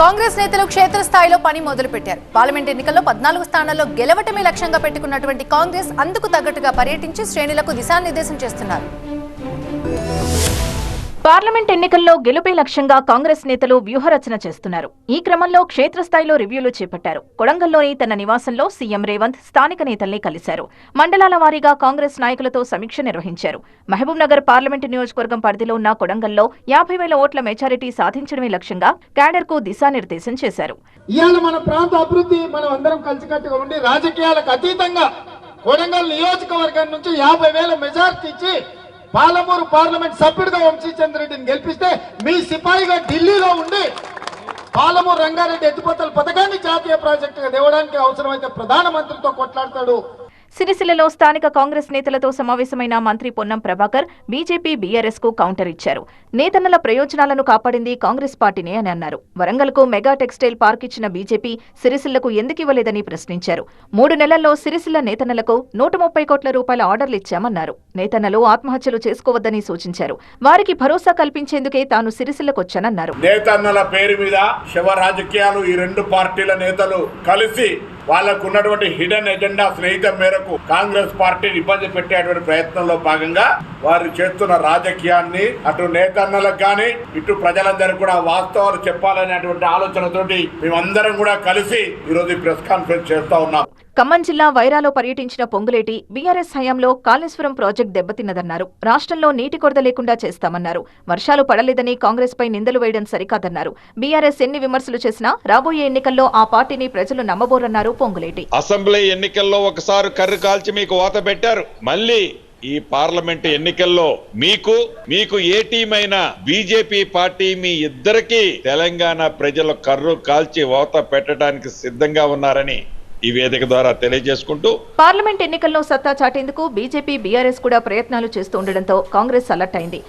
కాంగ్రెస్ నేతలు క్షేత్రస్థాయిలో పని మొదలుపెట్టారు. పార్లమెంట్ ఎన్నికల్లో పద్నాలుగు స్థానాల్లో గెలవటమే లక్ష్యంగా పెట్టుకున్నటువంటి కాంగ్రెస్ అందుకు తగ్గట్టుగా పర్యటించి శ్రేణులకు దిశానిర్దేశం చేస్తున్నారు. పార్లమెంట్ ఎన్నికల్లో గెలుపే లక్ష్యంగా కాంగ్రెస్ నేతలు వ్యూహరచన చేస్తున్నారు. ఈ క్రమంలో క్షేత్రస్థాయిలో రివ్యూలు చేపట్టారు. కొడంగల్లోని తన నివాసంలో సీఎం రేవంత్ స్థానిక నేతల్ని కలిశారు. మండలాల వారీగా కాంగ్రెస్ నాయకులతో సమీక్ష నిర్వహించారు. మహబూబ్ నగర్ పార్లమెంటు నియోజకవర్గం పరిధిలో ఉన్న కొడంగల్లో యాభై వేల ఓట్ల మెజారిటీ సాధించడమే లక్ష్యంగా క్యాడర్కు దిశానిర్దేశం చేశారు. ఇవాళ మన ప్రాంత అభివృద్ధి మనం అందరం కలిసికట్టుగా ఉండి రాజకీయాలకు అతీతంగా కొడంగల్ నియోజకవర్గం నుంచి యాభై వేల మెజార్టీ ఇచ్చి పాలమూరు పార్లమెంట్ సభ్యుడిగా వంశీచంద్ర రెడ్డిని గెలిపిస్తే మీ సిపాయిగా ఢిల్లీలో ఉండి పాలమూరు రంగారెడ్డి ఎత్తిపోతల పథకాన్ని జాతీయ ప్రాజెక్టుగా దేవడానికి అవసరమైతే ప్రధానమంత్రితో కొట్లాడతాడు. సిరిసిల్లలో స్థానిక కాంగ్రెస్ నేతలతో సమావేశమైన మంత్రి పొన్నం ప్రభాకర్ బీజేపీ బీఆర్ఎస్కు కౌంటర్ ఇచ్చారు. నేతన్నల ప్రయోజనాలను కాపాడింది కాంగ్రెస్ పార్టీనే అని అన్నారు. వరంగల్కు మెగా టెక్స్టైల్ పార్క్ ఇచ్చిన బీజేపీ సిరిసిల్లకు ఎందుకు ఇవ్వలేదని ప్రశ్నించారు. మూడు నెలల్లో సిరిసిల్ల నేతన్నలకు నూట ముప్పై కోట్ల రూపాయల ఆర్డర్లు ఇచ్చామన్నారు. నేతన్నలు ఆత్మహత్యలు చేసుకోవద్దని సూచించారు. వారికి భరోసా కల్పించేందుకే తాను సిరిసిల్లకొచ్చానన్నారు. నేతన్నల పేరు మీద శివ రాజకీయాలు ఈ రెండు పార్టీల నేతలు కలిసి వాళ్ళకు ఉన్నటువంటి హిడెన్ ఎజెండా స్నేహితం మేరకు కాంగ్రెస్ పార్టీని ఇబ్బంది పెట్టేటువంటి ప్రయత్నంలో భాగంగా వారు చేస్తున్న రాజకీయాన్ని అటు నేతన్నలకు కానీ ఇటు ప్రజలందరికీ కూడా వాస్తవాలు చెప్పాలనేటువంటి ఆలోచనతోటి మేమందరం కూడా కలిసి ఈరోజు ప్రెస్ కాన్ఫరెన్స్ చేస్తా ఉన్నాం. ఖమ్మం జిల్లా వైరాలో పర్యటించిన పొంగులేటి బీఆర్ఎస్ హయాంలో కాళేశ్వరం ప్రాజెక్టు దెబ్బతిన్నదన్నారు. రాష్ట్రంలో నీటి కొరత లేకుండా చేస్తామన్నారు. వర్షాలు పడలేదని కాంగ్రెస్పై నిందలు వేయడం సరికాదన్నారు. బీఆర్ఎస్ ఎన్ని విమర్శలు చేసినా రాబోయే ఎన్నికల్లో ఆ పార్టీని ప్రజలు నమ్మబోరన్నారు పొంగులేటి. అసెంబ్లీ ఎన్నికల్లో ఒకసారి కర్రు కాల్చి మీకు వాత పెట్టారు. మళ్ళీ ఈ పార్లమెంట్ ఎన్నికల్లో మీకు మీకు ఏ టీం అయినా బీజేపీ పార్టీ మీ ఇద్దరికి తెలంగాణ ప్రజలు కర్రు కాల్చి వాత పెట్టడానికి సిద్ధంగా ఉన్నారని ఈ వేదిక ద్వారా తెలియజేసుకుంటూ పార్లమెంట్ ఎన్నికల్లో సత్తా చాటేందుకు బీజేపీ బీఆర్ఎస్ కూడా ప్రయత్నాలు చేస్తూ ఉండడంతో కాంగ్రెస్ అలర్ట్ అయింది.